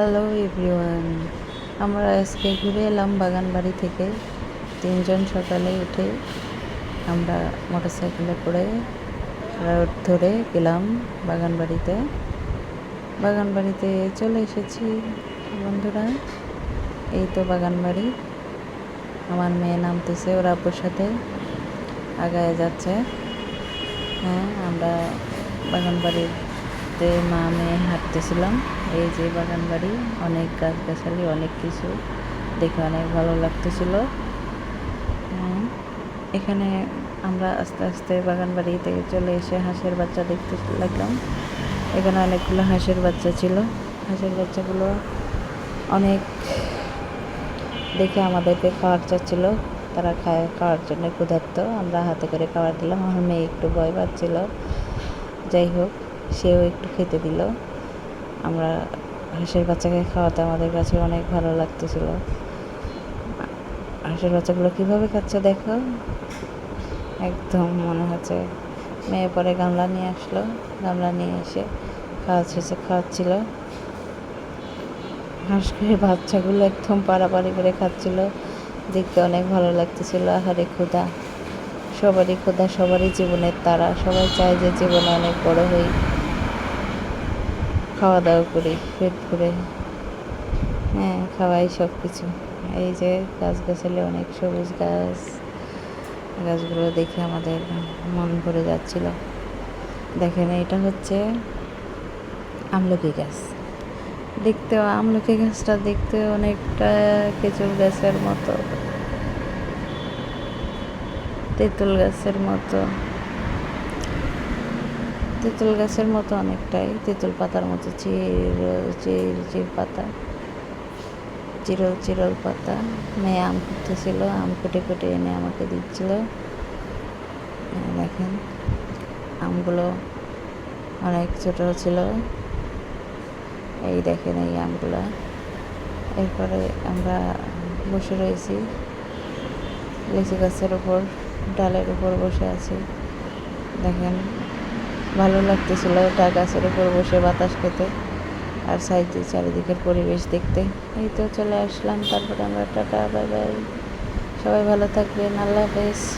Hello everyone, আমরা আজকে ঘুরে এলাম বাগানবাড়ি থেকে। তিনজন সকালে উঠে আমরা মোটরসাইকেলে করে রোড ধরে গেলাম বাগানবাড়িতে। বাগানবাড়িতে চলে এসেছি বন্ধুরা। এই তো বাগানবাড়ি। আমার মেয়ে নামতেছে, ওর আব্বুর সাথে আগায় যাচ্ছে। হ্যাঁ আমরা বাগানবাড়িতে মা মেয়ে হাঁটতেছিলাম। এই যে বাগান বাড়ি, অনেক গাছগাছালি, অনেক কিছু। দেখে অনেক ভালো লাগতেছিল। এখানে আমরা আস্তে আস্তে বাগান বাড়ি থেকে চলে এসে হাঁসের বাচ্চা দেখতে লাগলাম। এখানে অনেকগুলো হাঁসের বাচ্চা ছিল। হাঁসের বাচ্চাগুলো অনেক দেখে আমাদেরকে খাওয়ার চাচ্ছিল। তারা খায়, খাওয়ার জন্য ক্ষুধার্ত। আমরা হাতে করে খাবার দিলাম। আমার মেয়ে একটু ভয় পাচ্ছিল। যাই হোক, সেও একটু খেতে দিল। আমরা হাঁসের বাচ্চাকে খাওয়াতে আমাদের কাছে অনেক ভালো লাগতেছিল। হাঁসের বাচ্চাগুলো কীভাবে খাচ্ছে দেখো? একদম মনে হচ্ছে মেয়ে পরে গামলা নিয়ে আসলো, গামলা নিয়ে এসে খাওয়াচ্ছে খাওয়াচ্ছিল। হাঁস হাঁসের বাচ্চাগুলো একদম পাড়াপাড়ি করে খাচ্ছিল। দেখতে অনেক ভালো লাগতেছিল, আহারে ক্ষুধা। সবারই ক্ষুধা, সবারই জীবনের তারা, সবাই চায় যে জীবনে অনেক বড় হই। খাওয়া দাওয়া করি, পেট ভরে। হ্যাঁ খাওয়াই সব কিছু এই যে গাছগাছালি, অনেক সবুজ গাছ। গাছগুলো দেখে আমাদের মন ভরে যাচ্ছিল। দেখেন, এটা হচ্ছে আমলকি গাছ। দেখতেও, আমলকি গাছটা দেখতে অনেকটা খেজুর গাছের মতো। তেঁতুল গাছের মতো। তেঁতুল গাছের মতো অনেকটাই। তেঁতুল পাতার মতো চির চির চির পাতা। চিরল চিরল পাতা। মেয়ে আম ফুটতেছিল আম ফুটে ফুটে এনে আমাকে দিচ্ছিল। দেখেন, আমগুলো অনেক ছোটো ছিল। এই দেখেন এই আমগুলো। এরপরে আমরা বসে রয়েছি। লিচু গাছের উপর, ডালের উপর বসে আছি। দেখেন ভালো লাগতেছিল ওটা গাছের উপর বসে বাতাস খেতে আর সাইডে চারিদিকের পরিবেশ দেখতে। এই তো চলে আসলাম, তারপরে আমরা টাটা, বাই বাই। সবাই ভালো থাকবেন, আল্লাহ হাফেজ।